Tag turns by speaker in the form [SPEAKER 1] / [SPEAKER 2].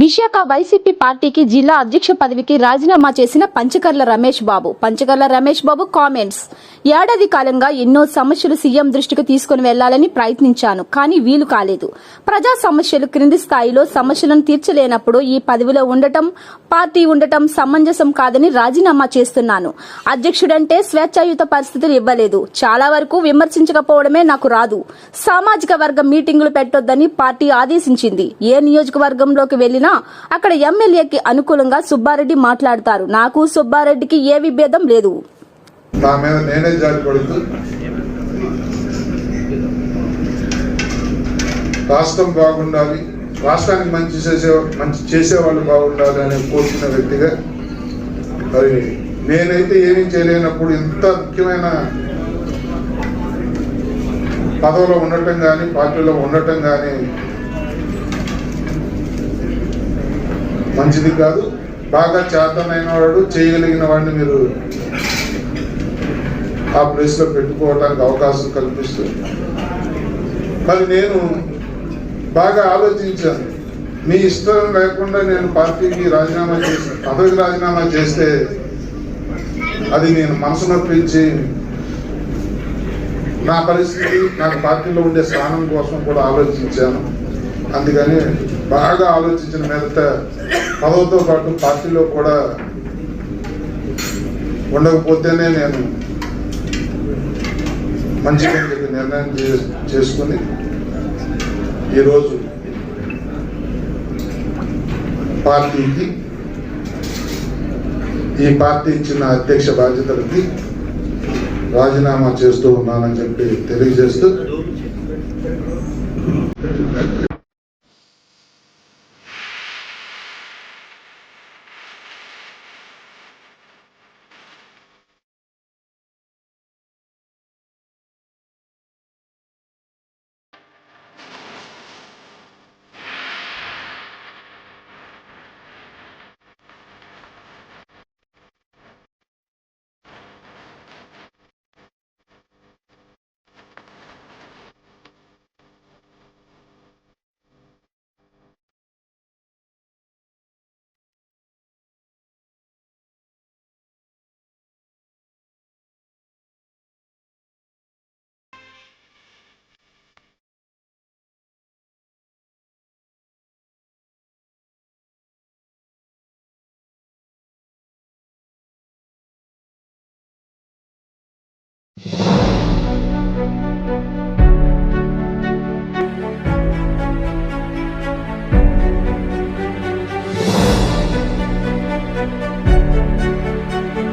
[SPEAKER 1] Visakha YCP పార్టీకి జిల్లా అధ్యక్ష పదవికి రాజీనామా చేసిన పంచకర్ల రమేష్ బాబు. పంచకర్ల రమేష్ బాబు కామెంట్స్ ఏడాది కాలంగా ఎన్నో సమస్యలు సీఎం దృష్టికి తీసుకుని వెళ్ళాలని ప్రయత్నించాను కానీ వీలు కాలేదు. ప్రజా సమస్యలు క్రింది స్థాయిలో సమస్యలను తీర్చలేనప్పుడు ఈ పదవిలో ఉండటం పార్టీ ఉండటం సమంజసం కాదని రాజీనామా చేస్తున్నాను. అధ్యక్షుడంటే స్వేచ్ఛాయుత పరిస్థితులు ఇవ్వలేదు. చాలా వరకు విమర్శించకపోవడమే నాకు రాదు. సామాజిక వర్గం మీటింగులు పెట్టొద్దని పార్టీ ఆదేశించింది. ఏ నియోజకవర్గంలోకి వెళ్ళినా అక్కడ ఎమ్మెల్యేకి అనుకూలంగా సుబ్బారెడ్డి మాట్లాడతారు. నాకు సుబ్బారెడ్డికి ఏ విభేదం లేదు.
[SPEAKER 2] రాష్ట్రం బాగుండాలి రాష్ట్రానికి మంచి చేసే మంచి చేసేవాళ్ళు బాగుండాలి అని కోరుకున్న వ్యక్తిగా మరి నేనైతే ఏమీ చేయలేనప్పుడు ఇంత ముఖ్యమైన పదవిలో ఉండటం కానీ పార్టీలో ఉండటం కానీ మంచిది కాదు. బాగా చేతనైన వాడు చేయగలిగిన వాడిని మీరు ఆ ప్లేస్లో పెట్టుకోవడానికి అవకాశం కల్పిస్తుంది. మరి నేను బాగా ఆలోచించాను. మీ ఇష్టం లేకుండా నేను పార్టీకి రాజీనామా చేశాను. పదవికి రాజీనామా చేస్తే అది నేను మనసు నొప్పించి నా పరిస్థితి నాకు పార్టీలో ఉండే స్థానం కోసం కూడా ఆలోచించాను. అందుకని బాగా ఆలోచించిన మీదట పదవితో పాటు పార్టీలో కూడా ఉండకపోతేనే నేను మంచిగా చెప్పి నిర్ణయం చే- చేసుకుని ఈరోజు పార్టీకి ఈ పార్టీ ఇచ్చిన అధ్యక్ష బాధ్యతలకి రాజీనామా చేస్తూ ఉన్నానని చెప్పి తెలియజేస్తూ